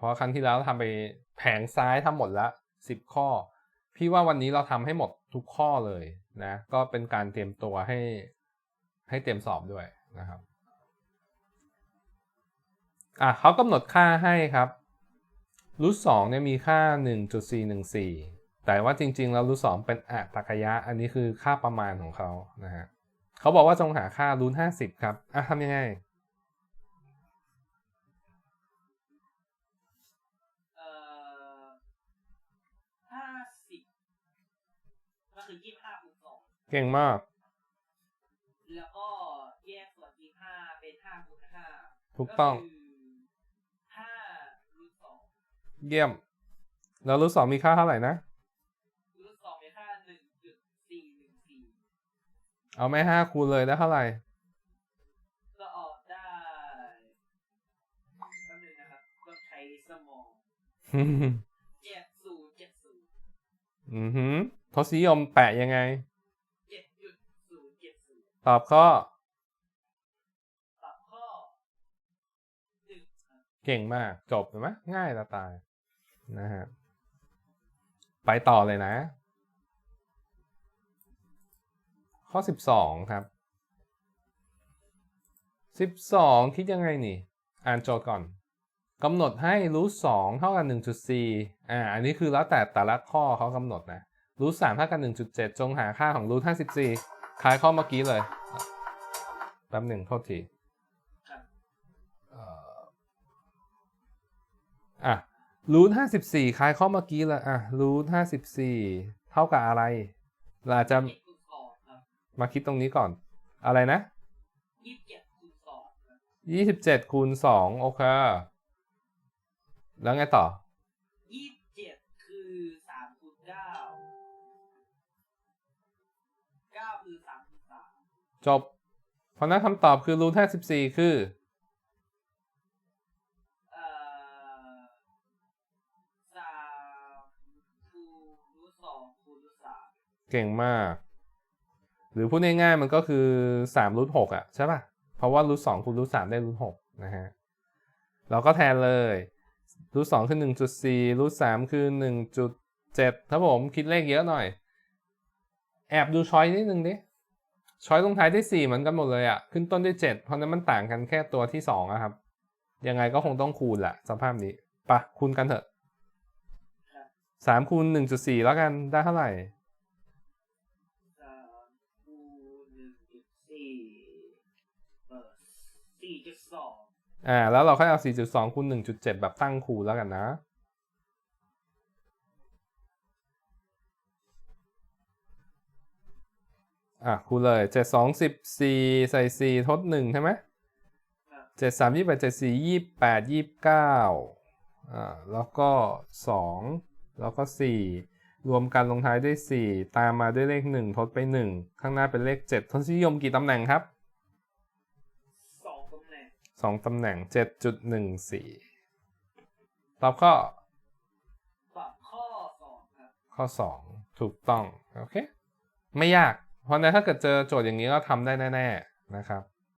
เพราะครั้งที่แล้วทำไปแผงซ้ายทำหมดละสิบข้อ พี่ว่าวันนี้เราทำให้หมดทุกข้อเลยนะ ก็เป็นการเตรียมตัวให้ให้เตรียมสอบด้วยนะครับอะเขากำหนดค่าให้ครับรูทสองเนี่ยมีค่า 1.414 แต่ว่าจริงๆ แล้วรูทสองเป็นอัตรกยะ อันนี้คือค่าประมาณของเขานะฮะเขาบอกว่าจงหาค่ารูท50ครับอะทำยังไง คือยี่สิบห้าคูณสองเก่งมาก แล้วก็แยกส่วนยี่สิบห้าเป็นห้าคูณห้าถูกต้องห้ารูทสองเยี่ยม แล้วรูทสองมีค่าเท่าไหร่นะรูทสองเป็นค่าหนึ่งจุดสี่หนึ่งสี่เอาไม่ห้าคูณเลยได้เท่าไหร่ก็ออกได้แป๊บนึงนะครับก็ใช้สมองเจ็ดศูนย์เจ็ดศูนย์อือหือ ทศนิยมแปะยังไงเจ็ดจุดศูนย์เจ็ดศูนย์ตอบข้อตอบข้อหนึ่งครับเก่งมาก จบเห็นไหมง่ายจะตายนะฮะไปต่อเลยนะ ข้อ 12 ครับ 12 คิดยังไงนี่ อ่านโจทย์ก่อนกำหนดให้รูท2เท่ากับ1.4อ่า อันนี้คือแล้วแต่แต่ละข้อเขากำหนดนะ รูท3เท่ากับ1.7จงหาค่าของรูท54คล้ายข้อเมื่อกี้เลยแป๊บหนึ่งโทษทีครับเอ่ออะรูทห้าสิบสี่คล้ายข้อเมื่อกี้เลยอะรูทห้าสิบสี่เท่ากับอะไร เราอาจจะเจ็ดคูณสองครับมาคิดตรงนี้ก่อน อะไรนะยี่สิบเจ็ดคูณสองครับยี่สิบเจ็ดคูณสองโอเค แล้วไงต่อ คือสามคูณสามจบ เพราะนั้นคำตอบคือรูทห้าสิบสี่คือเอ่อสามคูณรูทสองคูณรูทสามเก่งมาก หรือพูดง่ายๆมันก็คือสามรูทหกอะใช่ป่ะ เพราะว่ารูทสองคูณรูทสามได้รูทหกนะฮะ เราก็แทนเลยรูทสองคือหนึ่งจุดสี่รูทสามคือหนึ่งจุดเจ็ดถ้าผมคิดเลขเยอะหน่อย แอบดูช้อยนิดนึงดิช้อยลงท้ายได้สี่เหมือนกันหมดเลยอะ ขึ้นต้นด้วยเจ็ดเพราะนั้นมันต่างกันแค่ตัวที่สองอะครับ ยังไงก็คงต้องคูณแหละสภาพนี้ปะคูณกันเถอะสามคูณหนึ่งจุดสี่แล้วกันได้เท่าไหร่สามคูณหนึ่งจุดสี่เอ่อสี่จุดสองอ่า แล้วเราค่อยเอา 4.2คูณ1.7 แบบตั้งคูณแล้วกันนะ อะคูณเลย7 2 14ใส่4ทด1ใช่ไหมครับ7 3 28 7 4 28 29อ่าแล้วก็2แล้วก็4รวมกันลงท้ายด้วย4ตามมาด้วยเลข1ทดไป1ข้างหน้าเป็นเลข7ทศนิยมกี่ตำแหน่งครับสองตำแหน่งสองตำแหน่งเจ็ดจุดหนึ่งสี่ตอบข้อตอบข้อสองครับข้อสองถูกต้อง โอเค ไม่ยาก เพราะนั้นถ้าเกิดเจอโจทย์อย่างนี้ก็ทำได้แน่ ๆนะครับ